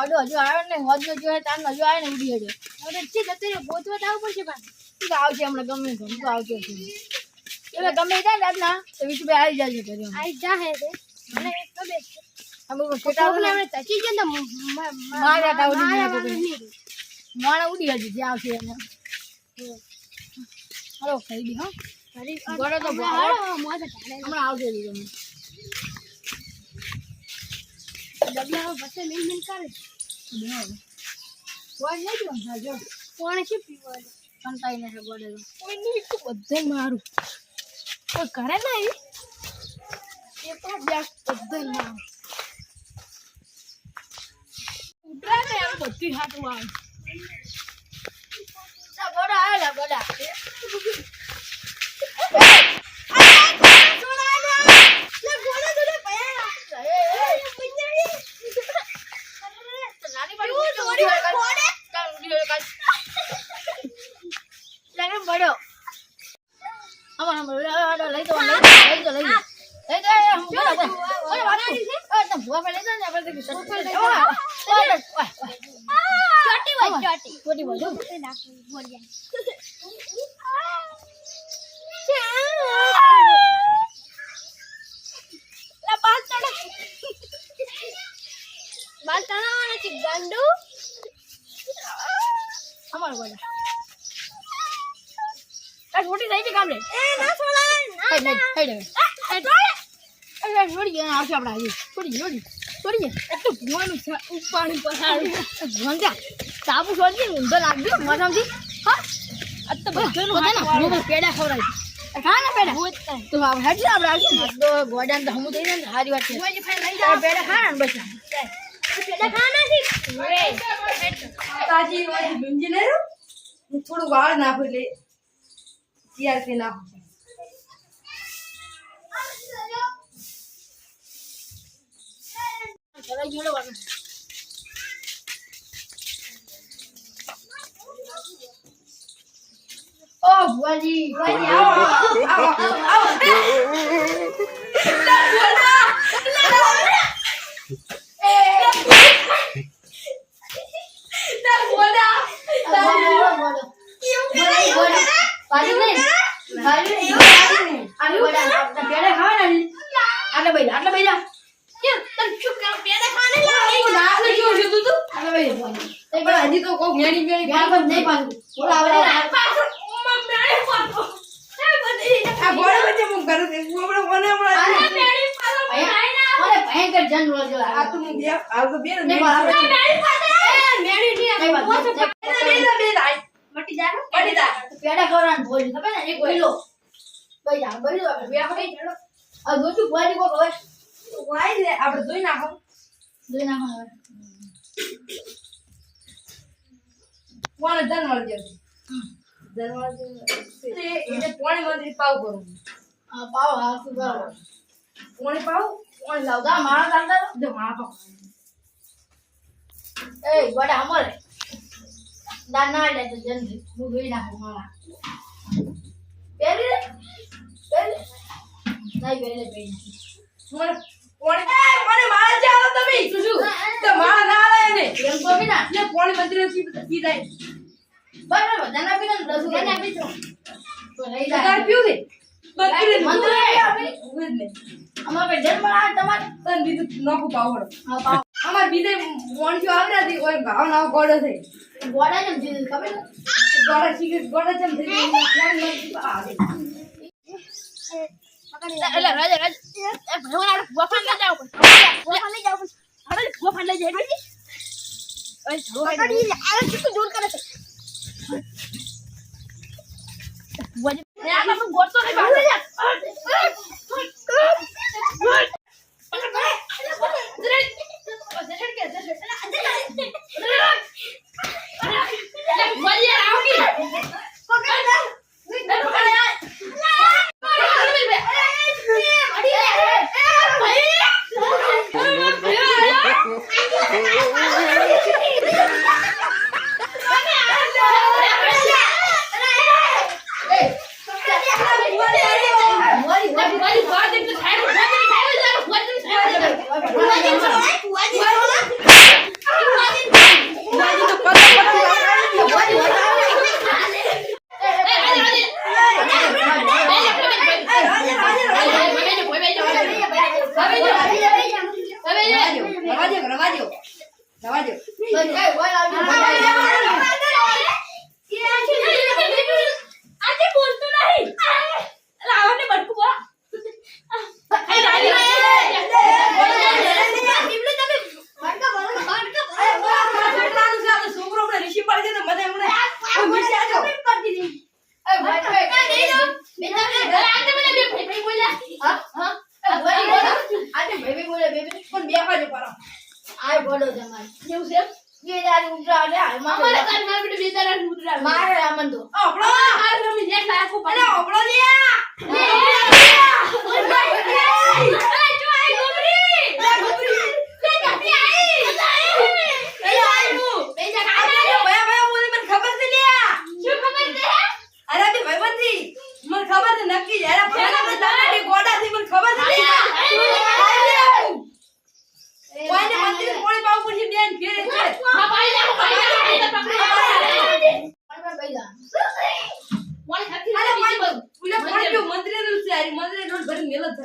ગોડો હજુ આવ્યો ને હોદનો જો હજુ આવ્યો ને ઉડી હજુ. હવે છે જતો રહ્યો ગોતવા તો પડશે તું હમણાં ગમે તો છું એટલે ગમે એ થાય ને તો વિશુભાઈ આવી જાય છે ઘરે જા હે તે મને તો બેસ અમે કોઈ ખેટાડો કોકને ને આપણે તચી ગયા ને મ- મ- મ- મારા ટાવડી મારા નહીં વાળા નહીં. માણા ઉડી હજુ જે આવશે એમાં હાલો ખાઈ દી હા. ગોળો તો હમણાં ડબલામાં પછી મિલ કરે કોણે શું પીવાનું કંટાઈ ને છે ગોડે કોઈ તો બધે મારું કોઈ કરે ના એ તો બેસ બધે મારું ઉતરા ને એમ બધી હાથ આવે બડા આવેલા ગોડા નાની પાડી ઉડી હોય કાલ. કાલ ઉડી હોય કાલ. લાગે પડ્યો. લઈ લઈ લઈ લઈ લઈ તો લઈ તો લઈ ઓય ચોટી ચોટી. થઈ ગઈ કામ લે એ ના નહીં હઈ નહીં અરે છોડી ગયા આવશે આપણે આવી છોડી છોડી છોડી તો ભૂવાનું છે ઉપાણી પસાડી ભૂવાન જા સાબુ છોડી દે ઊંધો લાગજો મોઢામાંથી હા? આ તો હાથ વાળું. પેડા ખવડાવી ખા ને પેડા? તો હેડ આપણે આવશે ને તો ગોડાને તો હમું થઈ ને સારી વાત છે. લઈ પેડા ખા ને બસ. પેડા ખાના છે? તાજી વાળી ભીંજી રહ્યું? હું થોડું વાળ નાખું એટલે સીઆરપી નાખું ઘરે જોડે વાળું ઓ હજી તો કોક મેણી મેણી આ ગોળે વચ્ચે હું કરું છું. ગોળે મને હમણાં આ તો હું બે આ તો બે ને પડી. જા પેડા ખવડાવવાનું ભોજન ખબર ને એક ભાઈ જા ભાઈ જા બે ખાઈ ચડો આ જોતું ભુવાજી કોક હવે. વાય ને આપણે ધોઈ નાખો. જોઈ નાખો હવે. કોણ ધન ધનવાળ જેવું તે એને પોણી મંત્રી પાવ કરું આ પાવ હા શું પાવ પોણી પાવ પોણી લાવ. જા મારા દાદા જો મારા પાવ. એ ગોડા અમારે ના ના લે તો જલ્દી હું જોઈ નાખું મારા પહેરી પહેરી નહીં પહેરી પહેરી મને પોણી એ મને મારા ચાલો તમે શું શું તો મારા ના આલે એને એમ તો બી ના એટલે પોણી મંત્રી કી કીધાય બરાબર ધના પી ને દસ ધના પી તો તો રહી તાર જાય પીવું છે બકરી મંત્ર અમાર પે જન્મ આ તમારે તને બીજું નોખું પાવડ હા અમાર બીજે મોણજો આવ્યા હતી ઓય ભાવ ના ગોડો થઈ ગોડા ને જીધ ખબર છે ગોડા શીખે ગોડા ચમ થઈ પોણી મંત્રી પાવ આવે એટલે રાજા રાજા ભગવાન ગોફાન લઈ જાવ ગોફાન લઈ જાવ આપણે ગોફાન લઈ જાય એટલે ઓય પકડી લે આ કેટલું જોર કરે છે વજન ને આ તો ગોતો નહીં બાંધે પકડ રવા દો રવા દો. રવા દો. કેવું છે બે દાર ઉતરાડે હાલમાં મારે કાલ મારે બેટા બે દાર ઉતરાડે મારે રામન તો આપણો મારે રમી જાય નાખો પડે આપણો લ્યા ಆಯ್ ಮೊದಲೇ ನೋಡಿ ಬರೀ ಮೇಲತ್ತ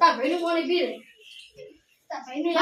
તાપઈ નું મોણી પી રે તાપઈ નું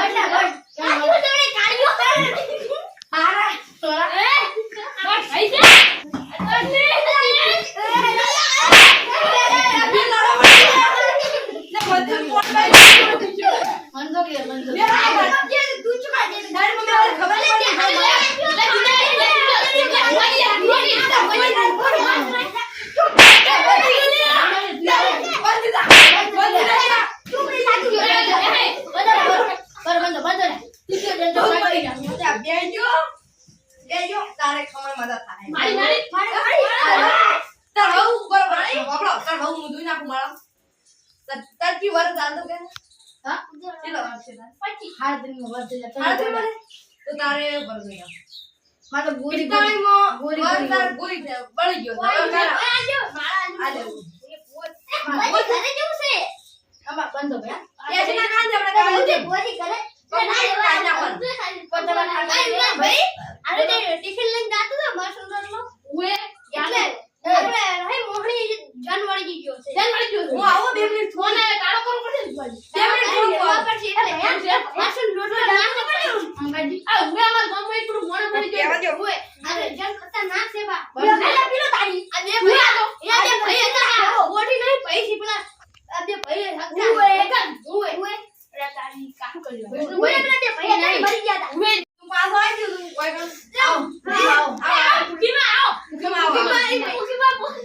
તાર- તાર કી વર ચાલતો કે? હા? કેટલો વાર છે તારે? હાથ ધરીને વધે લે. હાથ ધોઈ વરે? તો તારે ભર ગયો. મારે તો ગોળી પિસ્તાળીમાં ગોળી વર તાર ગોળી છે. બળી ગયો. તારા- આ લેવું. આમાં બંધો બે, એ છે ને કાંઈ આપણે કાઢી દે. ઉએ, એટલે આપણે હે મોહણી જાન વળી ગયો છે ધ્યાન વાળી ગયો છે. હું આવું બે મિનિટ ફોન આવે, તાળો કરવો પડશે ને પાછી. બે મિનિટ ફોન કરો. આમ કાઢી. આ ઉએ અમારા ગામમાં એકલું મોણે પડી ગયું. કહેવા દો. ઉએ. ખતરનાક છે બા બંધ. પેલા તારી આ બે ભાઈ આ તો. આ બે ભાઈ હતા ઓડી નહીં પૈસી પેલા આ બે ભાઈ હતા ઉએ. ઉએ ઉએ અરે તારી કાકુ કરી પેલા બે ભાઈ હતા મરી ગયા હતા ઉએ. તું પાછો આવી ગયો તું. કોઈ કામ. આવો. આવો. આવો. ઉકીમાં આવો. ઉકીમાં આવો. ઉકીમાં બોલ.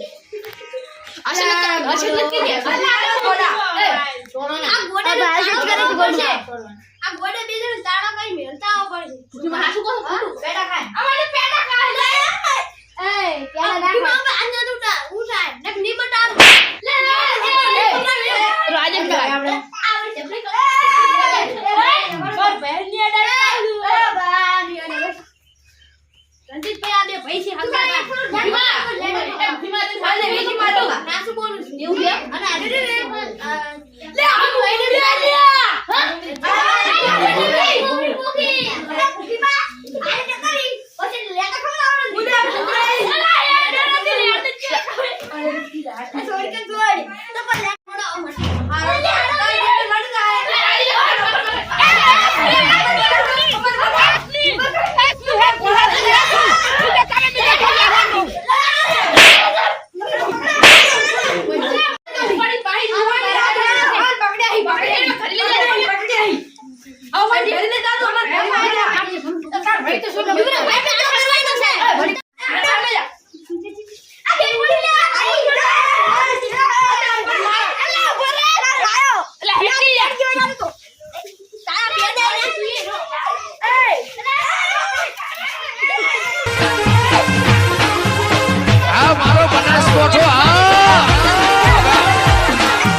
આશા નથી- આશા નથી કરી. અલા, અલા, બોલા. એ, છોડો ને. આ ગોડે આ જ કરે છે ગોળમાં. આ ગોડે બે જણ તાળા કઈ મેલતા આવો પડશે ઉકીમાં શું કહો. પેડા ખાય. અમારે પેડા ખાય એ, પેલા ના ખાય. આંજા ઉઠા ઉઠાય નકની